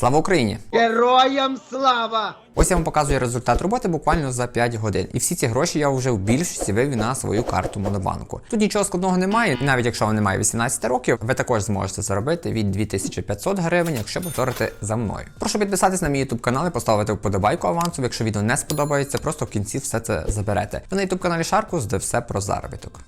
Слава Україні! Героям слава! Ось я вам показую результат роботи буквально за 5 годин. І всі ці гроші я вже в більшості вивів на свою карту Монобанку. Тут нічого складного немає, навіть якщо вам немає 18 років, ви також зможете заробити від 2500 гривень, якщо повторите за мною. Прошу підписатись на мій YouTube канал і поставити вподобайку авансу. Якщо відео не сподобається, просто в кінці все це заберете. Ви на YouTube каналі Шаркус, де все про заробіток.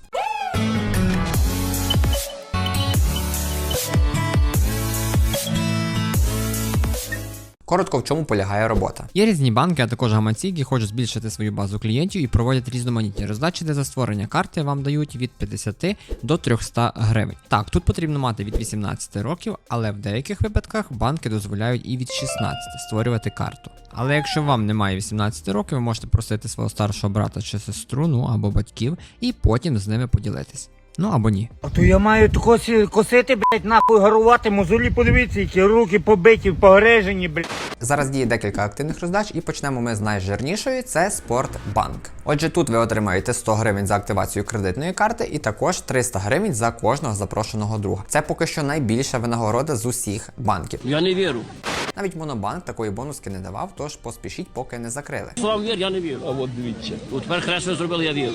Коротко, в чому полягає робота. Є різні банки, а також гаманці, які хочуть збільшити свою базу клієнтів і проводять різноманітні роздачі, де за створення карти вам дають від 50 до 300 гривень. Так, тут потрібно мати від 18 років, але в деяких випадках банки дозволяють і від 16 створювати карту. Але якщо вам немає 18 років, ви можете просити свого старшого брата чи сестру, ну або батьків, і потім з ними поділитись. Ну або ні. А то я маю тако сі- косити, блядь, нахуй гарувати, мозолі подивіться, які руки побиті, погрежені, блядь. Зараз діє декілька активних роздач, і почнемо ми з найжирнішої це Спортбанк. Отже, тут ви отримаєте 100 гривень за активацію кредитної карти і також 300 гривень за кожного запрошеного друга. Це поки що найбільша винагорода з усіх банків. Я не вірю. Навіть Монобанк такої бонуски не давав, тож поспішіть, поки не закрили. Слава вір, я не вірю. А от дивіться. От тепер хресно зробили, я вірю.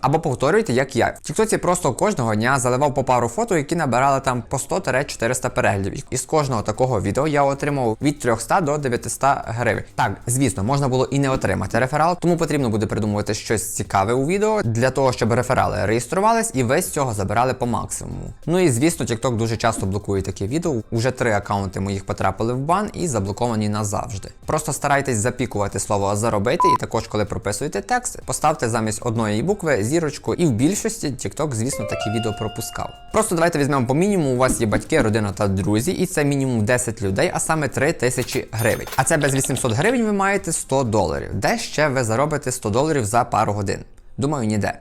Або повторюйте, як я. В Тіктоці просто кожного дня заливав по пару фото, які набирали там по 100-400 переглядів. І з кожного такого відео я отримав від 300 до 900 гривень. Так, звісно, можна було і не отримати реферал, тому потрібно буде придумувати щось цікаве у відео для того, щоб реферали реєструвались і з цього забирали по максимуму. Ну і звісно, TikTok дуже часто блокує такі відео. Уже три акаунти моїх потрапили в бан і заблоковані назавжди. Просто старайтесь запікувати слово заробити, і також, коли прописуєте текст, поставте замість одної букви зірочку, і в більшості TikTok, звісно, такі відео пропускав. Просто давайте візьмемо по мінімуму. У вас є батьки, родина та друзі, і це мінімум 10 людей, а саме 3 тисячі гривень. А це без 800 гривень ви маєте 100 доларів. Де ще ви заробите 100 доларів за пару годин? Думаю, ніде.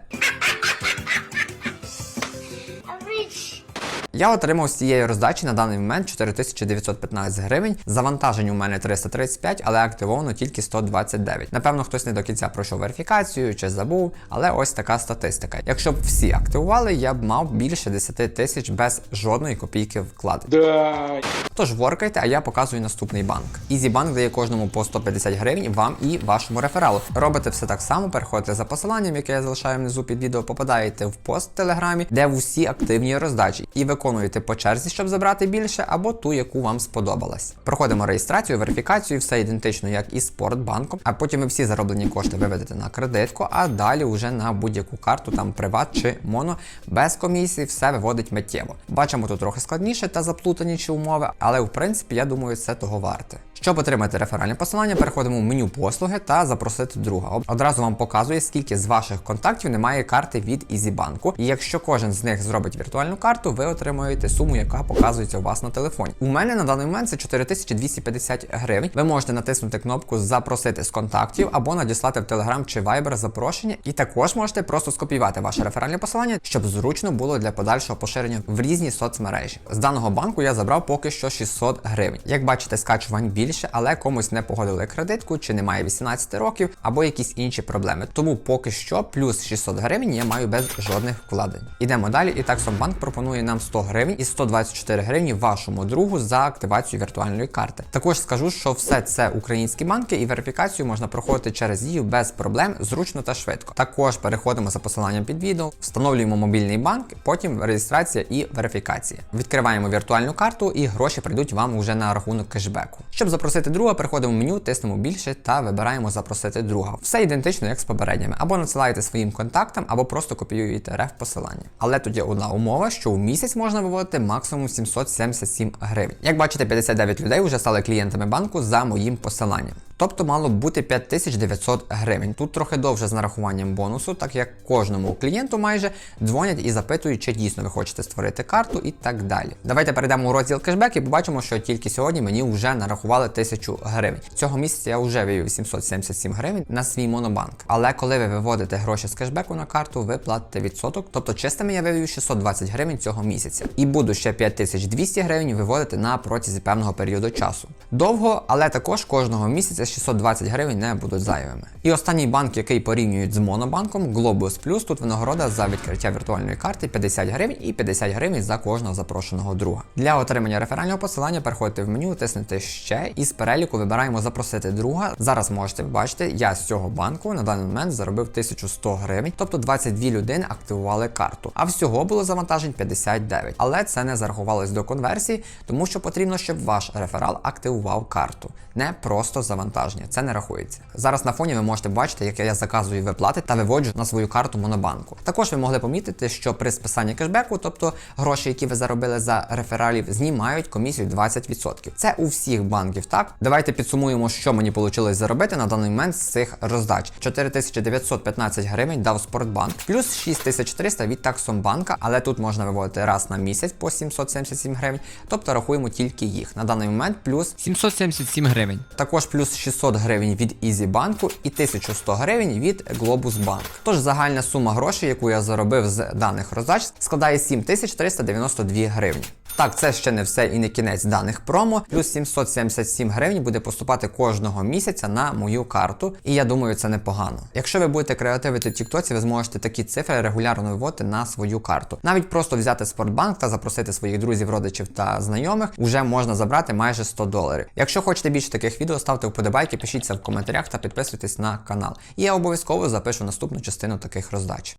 Я отримав з цієї роздачі на даний момент 4915 гривень. Завантажень у мене 335, але активовано тільки 129. Напевно, хтось не до кінця пройшов верифікацію чи забув, але ось така статистика. Якщо б всі активували, я б мав більше 10 тисяч без жодної копійки вкладень. Да. Тож воркайте, а я показую наступний банк. EasyBank дає кожному по 150 гривень вам і вашому рефералу. Робите все так само, переходите за посиланням, яке я залишаю внизу під відео, попадаєте в пост в телеграмі, де усі активні роздачі, і виконуєте по черзі, щоб забрати більше, або ту, яку вам сподобалась. Проходимо реєстрацію, верифікацію, все ідентично, як і Спортбанком. А потім ви всі зароблені кошти виведете на кредитку, а далі вже на будь-яку карту, там приват чи моно, без комісії, все виводить миттєво. Бачимо тут трохи складніше та заплутаніші умови, але в принципі я думаю, це того варте. Щоб отримати реферальне посилання, переходимо в меню послуги та запросити друга. Одразу вам показує, скільки з ваших контактів немає карти від EasyBank. І якщо кожен з них зробить віртуальну карту, ви отримуєте суму, яка показується у вас на телефоні. У мене на даний момент це 4250 гривень. Ви можете натиснути кнопку Запросити з контактів або надіслати в Telegram чи Viber запрошення. І також можете просто скопіювати ваше реферальне посилання, щоб зручно було для подальшого поширення в різні соцмережі. З даного банку я забрав поки що 600 гривень. Як бачите, скачувань більше, але комусь не погодили кредитку, чи немає 18 років, або якісь інші проблеми. Тому поки що плюс 600 гривень я маю без жодних вкладень. Ідемо далі. І так Банк пропонує нам 100 гривень і 124 гривні вашому другу за активацію віртуальної карти. Також скажу, що все це українські банки, і верифікацію можна проходити через дію без проблем, зручно та швидко. Також переходимо за посиланням під відео, встановлюємо мобільний банк, потім реєстрація і верифікація. Відкриваємо віртуальну карту, і гроші прийдуть вам уже на рахунок кешбеку. Щоб запросити друга, переходимо в меню, тиснемо більше та вибираємо запросити друга. Все ідентично, як з попередніми. Або надсилаєте своїм контактам, або просто копіюєте реф посилання. Але тут є одна умова, що в місяць можна виводити максимум 777 гривень. Як бачите, 59 людей вже стали клієнтами банку за моїм посиланням. Тобто мало б бути 5900 гривень. Тут трохи довше з нарахуванням бонусу, так як кожному клієнту майже дзвонять і запитують, чи дійсно ви хочете створити карту і так далі. Давайте перейдемо у розділ кешбек і побачимо, що тільки сьогодні мені вже нарахували 1000 гривень. Цього місяця я вже вивів 777 гривень на свій монобанк. Але коли ви виводите гроші з кешбеку на карту, ви платите відсоток, тобто чистими я вивів 620 гривень цього місяця. І буду ще 5200 гривень виводити на протязі певного періоду часу. Довго, але також кожного місяця це 620 гривень не будуть зайвими. І останній банк, який порівнюють з монобанком, Globus Plus, тут винагорода за відкриття віртуальної карти 50 гривень і 50 гривень за кожного запрошеного друга. Для отримання реферального посилання переходьте в меню, тиснете ще і з переліку вибираємо запросити друга. Зараз можете бачити, я з цього банку на даний момент заробив 1100 гривень, тобто 22 людини активували карту. А всього було завантажень 59. Але це не зарахувалось до конверсії, тому що потрібно, щоб ваш реферал активував карту, не просто завантаження. Це не рахується. Зараз на фоні ви можете бачити, як я заказую виплати та виводжу на свою карту монобанку. Також ви могли помітити, що при списанні кешбеку, тобто гроші, які ви заробили за рефералів, знімають комісію 20%. Це у всіх банків так. Давайте підсумуємо, що мені вийшло заробити на даний момент з цих роздач. 4915 гривень дав Спортбанк, плюс 6300 від Таксомбанка, але тут можна виводити раз на місяць по 777 гривень, тобто рахуємо тільки їх. На даний момент плюс 777 гривень. також плюс 600 гривень від Ізібанку і 1100 гривень від Globus Bank. Тож загальна сума грошей, яку я заробив з даних роздач, складає 7392 гривні. Так, це ще не все і не кінець даних промо. Плюс 777 гривень буде поступати кожного місяця на мою карту, і я думаю, це непогано. Якщо ви будете креативити в Тіктоці, ви зможете такі цифри регулярно виводити на свою карту. Навіть просто взяти Спортбанк та запросити своїх друзів, родичів та знайомих, вже можна забрати майже 100 доларів. Якщо хочете більше таких відео, ставте вподобайки, пишіть це в коментарях та підписуйтесь на канал. І я обов'язково запишу наступну частину таких роздач.